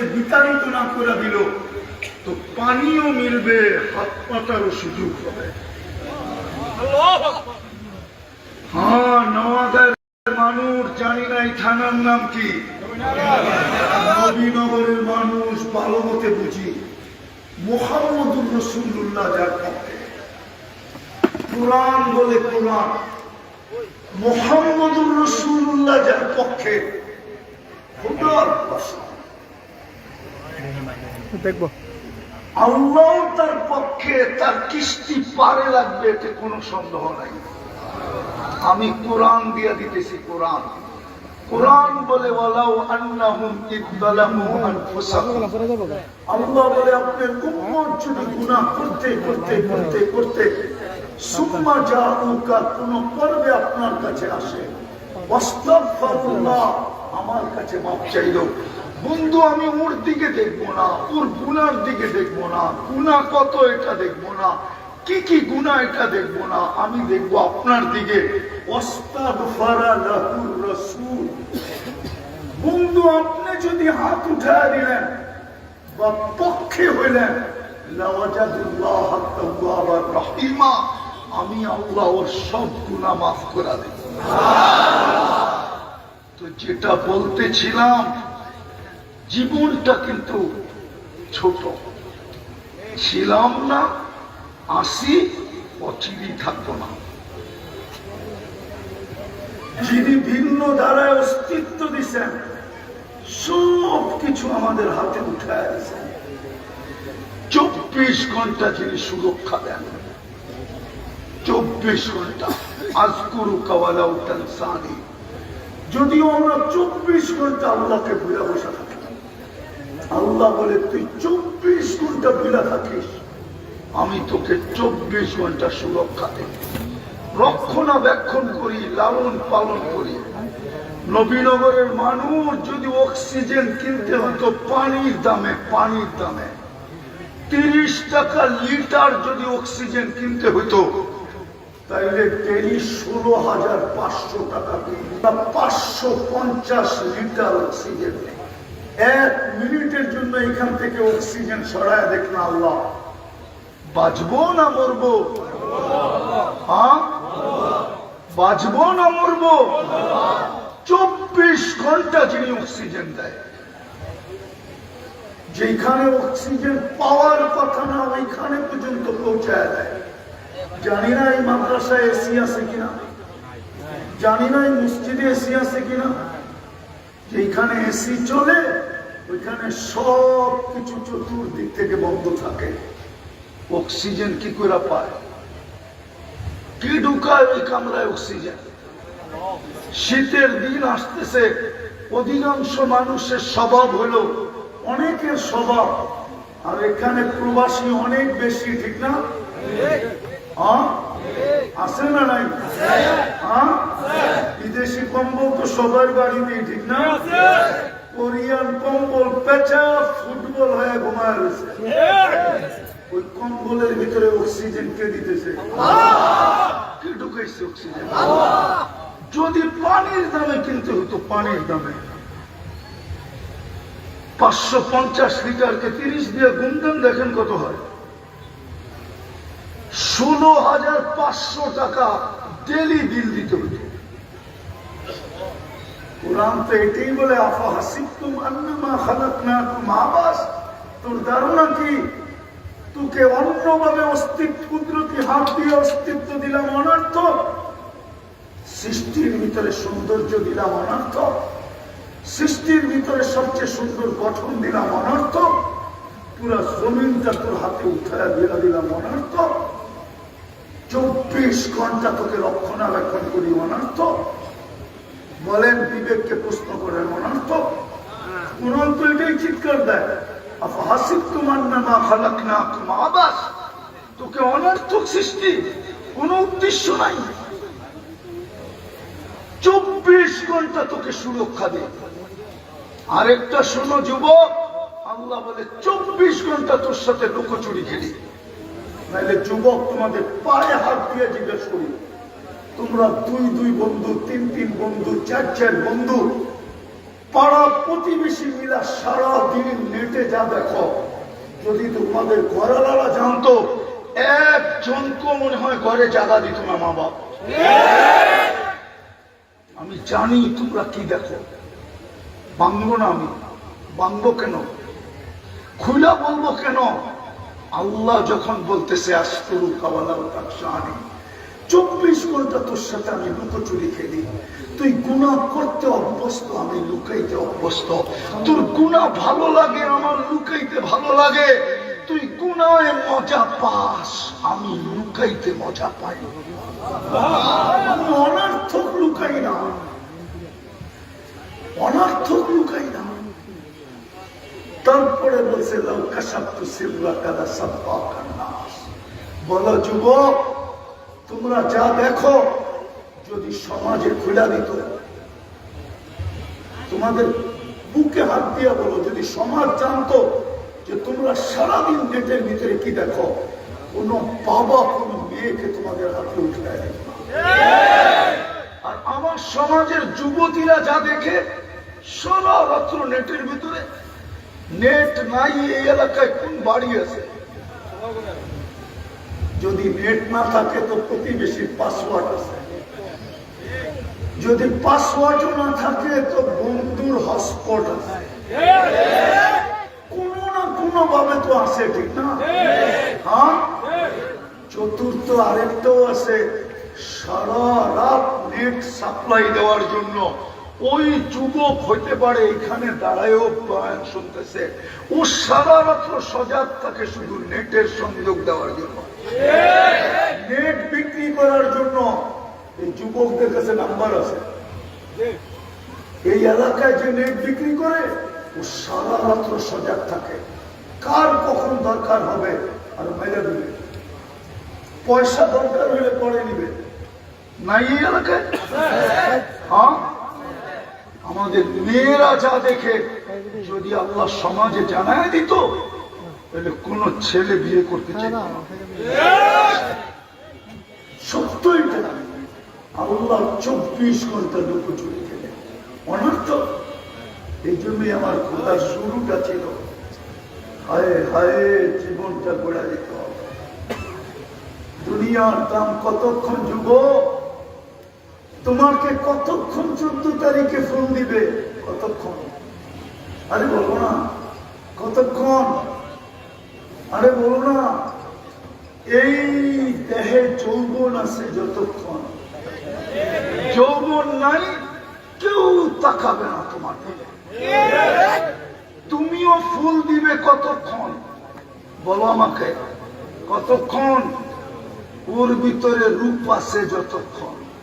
বিতাড়িত না করে দিল, তো পানিও মিলবে, হাত পাতারও সুযোগ হবে। হ্যাঁ নওয়াদের মানুষ জানি থানার নাম কি। নবীনগরের মানুষ ভালো মতে বুঝি। মোহাম্মদুর রসুল্লাহ যার পক্ষে। কোরআন বলে কোরআন। মোহাম্মদুর রসুল্লাহ যার পক্ষে। দেখব। আল্লাহ তার পক্ষে তার কিস্তি পারে লাগবে এতে কোনো সন্দেহ নাই। আমি কোরআন দিয়া দিতেছি, কোরআন। করতে করতে করতে পর্বে আপনার কাছে আসে। আমার কাছে মাপ চাইল। বন্ধু, আমি ওর দিকে দেখব না, ওর গুনার দিকে দেখব না, গুনাহ কত এটা দেখব না, কি কি গুনাহ এটা দেখব না, আমি দেখব আপনার দিকে। বন্ধু, আপনি যদি হাত উঠায় দিলেন বা পক্ষে হইলেন আমি আল্লাহ ওর সব গুনাহ মাফ করা দেব। তো যেটা বলতেছিলাম জীবনটা কিন্তু ছোট। ছিলাম না, আসি অচিরি থাকব না। যিনি ভিন্ন ধারায় অস্তিত্ব দিছেন সব কিছু আমাদের হাতে উঠায় দিছেন চব্বিশ ঘণ্টা যিনি সুরক্ষা দেন, চব্বিশ ঘণ্টা। আজকুরু কাওয়ালা উঠান সানি। যদিও আমরা চব্বিশ ঘণ্টা আল্লাহকে ভুলে বসে আল্লাহ বলে, তুই চব্বিশ ঘণ্টা ভুলে থাকিস। আমি তোকে চব্বিশ ঘণ্টা সুরক্ষা দেব। রক্ষণাবেক্ষণ করি, লালন পালন করি। নবীনগরের মানুষ যদি অক্সিজেন কিনতে হতো পানির দামে পানির দামে। তিরিশ টাকা লিটার যদি অক্সিজেন কিনতে হতো তাইলে ষোলো হাজার পাঁচশো টাকা পাঁচশো পঞ্চাশ লিটার অক্সিজেন। নেই। এক মিনিটের জন্য এখান থেকে অক্সিজেন সরায় দেখ না আল্লাহ। বাঁচবো না মরবো? হ্যাঁ? বাঁচবো না মরবো? চব্বিশ ঘণ্টা যিনি অক্সিজেন দেয়। যেখানে অক্সিজেন পাওয়ার কথা না, ওইখানে পর্যন্ত পৌঁছায় দেয়। জানি না এই মাদ্রাসায় এসি আছে কিনা? জানি না এই মসজিদে এসি আছে কিনা? যেখানে এসি চলে ওইখানে সব কিছু চতুর্দিক থেকে বন্ধ থাকে। অক্সিজেন কি করে পায়? কি ঢুকায় ওই কামরায় অক্সিজেন? শীতের দিন আসতেছে অধিকাংশ মানুষের স্বভাব হলো অনেকের স্বভাব আর এখানে প্রবাসী অনেক বেশি ঠিক না? হ্যাঁ? আছে না নাই? হ্যাঁ? বিদেশি কম্বল তো সবার বাড়িতেই ঠিক না? কোরিয়ান কম্বল পেঁচা ফুটবল হয়ে ঘুমায় রয়েছে। ওই কম্বলের ভিতরে অক্সিজেন কে দিতেছে? কে ঢুকাইছে অক্সিজেন যদি পানির দামে কিনতে হতো পানির দামে। পাঁচশো পঞ্চাশ লিটারকে তিরিশ দিয়ে গুনতেন দেখেন কত হয়। ষোলো হাজার পাঁচশো টাকা ডেলি বিল দিতে হতো। কোরআন তো এটাই বলে, আফা হাসিবতুম আন্নামা খালাকনাকুম আবাস। তোর ধারণা কি? তোকে অন্যভাবে অস্তিত্ব, কুদরতি হাত দিয়ে অস্তিত্ব দিলাম অনর্থ সৃষ্টির ভিতরে সৌন্দর্য দিলাম অনর্থ সৃষ্টির ভিতরে সবচেয়ে সুন্দর গঠন দিলাম অনর্থ পুরা জমিনটা তোর হাতে উঠায় দিলাম অনর্থ চব্বিশ ঘণ্টা তোকে রক্ষণাবেক্ষণ করি অনর্থ বলেন, বিবেককে প্রশ্ন করেন অনর্থ চিৎকার দেয়। হাসিব তোমার নামা আবাস। তোকে অনর্থক সৃষ্টি, কোন উদ্দেশ্য নাই। চব্বিশ ঘণ্টা তোকে সুরক্ষা দে আরেকটা শোনো, যুবক। আল্লাহ বলে, চব্বিশ ঘণ্টা তোর সাথে লুকোচুরি খেলি। নাইলে যুবক তোমাদের পায়ে হাত দিয়ে জিজ্ঞেস করি। তোমরা দুই দুই বন্ধু, তিন তিন বন্ধু, চার চার বন্ধু, পাড়া প্রতিবেশী মিলা সারা দিন নেটে যা দেখো। যদি তোমাদের ঘরেলারা জানতো একজনকে মনে হয় ঘরে জায়গা দিত না মা বাপ। আমি জানি তোমরা কি দেখো। বাংলো না আমি। বাংলো কেন? খুলা বলব কেন? আল্লাহ যখন বলতেছে, আস্তরু কাওয়ালা তাকসানি চব্বিশ ঘণ্টা তোর সাথে আমি লুকোচুরি খেলি। তুই গুণা করতে অভ্যস্ত, আমি লুকাইতে অভ্যস্ত। তোর গুণা ভালো লাগে, আমার লুকাইতে ভালো লাগে। তুই গুণায় মজা পাস, আমি লুকাইতে মজা পাই। অনার্থক লুকাই না। অনার্থক লুকাই না। তারপরে বলছে লঙ্কা লৌকাশাপ্তু সিল্লা কাদা বলো, যুবক, তোমরা যা দেখো, যদি সমাজে খুলা দিত, তোমাদের বুকে হাত দিয়া বলো, যদি সমাজ জানতো যে তোমরা সারাদিন নেটের ভিতরে কি দেখো, কোন বাবা, কোন মেয়েকে তোমাদের হাতে উঠে আর আমার সমাজের যুবতীরা যা দেখে, সারা রাত্র নেটের ভিতরে নেট নাই এই এলাকায় কোন বাড়ি আছে যদি নেট না থাকে তো প্রতিবেশীর পাসওয়ার্ড আছে। যদি পাসওয়ার্ডও না থাকে তো বন্ধুর হটস্পট আছে। কোনো না কোনো ভাবে তো আছে, ঠিক না? হ্যাঁ? চতুর্থ আরেকটাও আছে। সারা রাত নেট সাপ্লাই দেওয়ার জন্য ওই যুবক হইতে পারে এখানে দাঁড়ায়ও বয়ান শুনতেছে। ও সারা রাত্র সজাগ থাকে শুধু নেটের সংযোগ দেওয়ার জন্য। নেট বিক্রি করার জন্য এই যুবকদের কাছে নাম্বার আছে। এই এলাকায় যে নেট বিক্রি করে ও সারা রাত্র সজাগ থাকে। কার কখন দরকার হবে আর মেলে দিবে। পয়সা দরকার হলে পরে নিবে। নাই এই এলাকায়? হ্যাঁ? আমাদের মেয়েরা যা দেখে যদি আল্লাহ সমাজে জানায় দিত, তাহলে কোন ছেলে বিয়ে করতে চাইত না। আল্লাহ চব্বিশ ঘণ্টা লুকোচুরি খেলে অনর্থ। এই জন্যই আমার খোদার শুরুটা ছিল, হায় হায় জীবনটা গোড়া দিতে দুনিয়ার দাম কতক্ষণ যুব তোমাকে কতক্ষণ চোদ্দ তারিখে ফোন দিবে? কতক্ষণ? আরে বলো না। কতক্ষণ? আরে বলো না। এই দেহে যৌবন আছে যতক্ষণ। যৌবন নাই, কেউ তাকাবে না তোমার তুমিও ফুল দিবে কতক্ষণ? বলো আমাকে, কতক্ষণ? ওর ভিতরে রূপ আছে যতক্ষণ।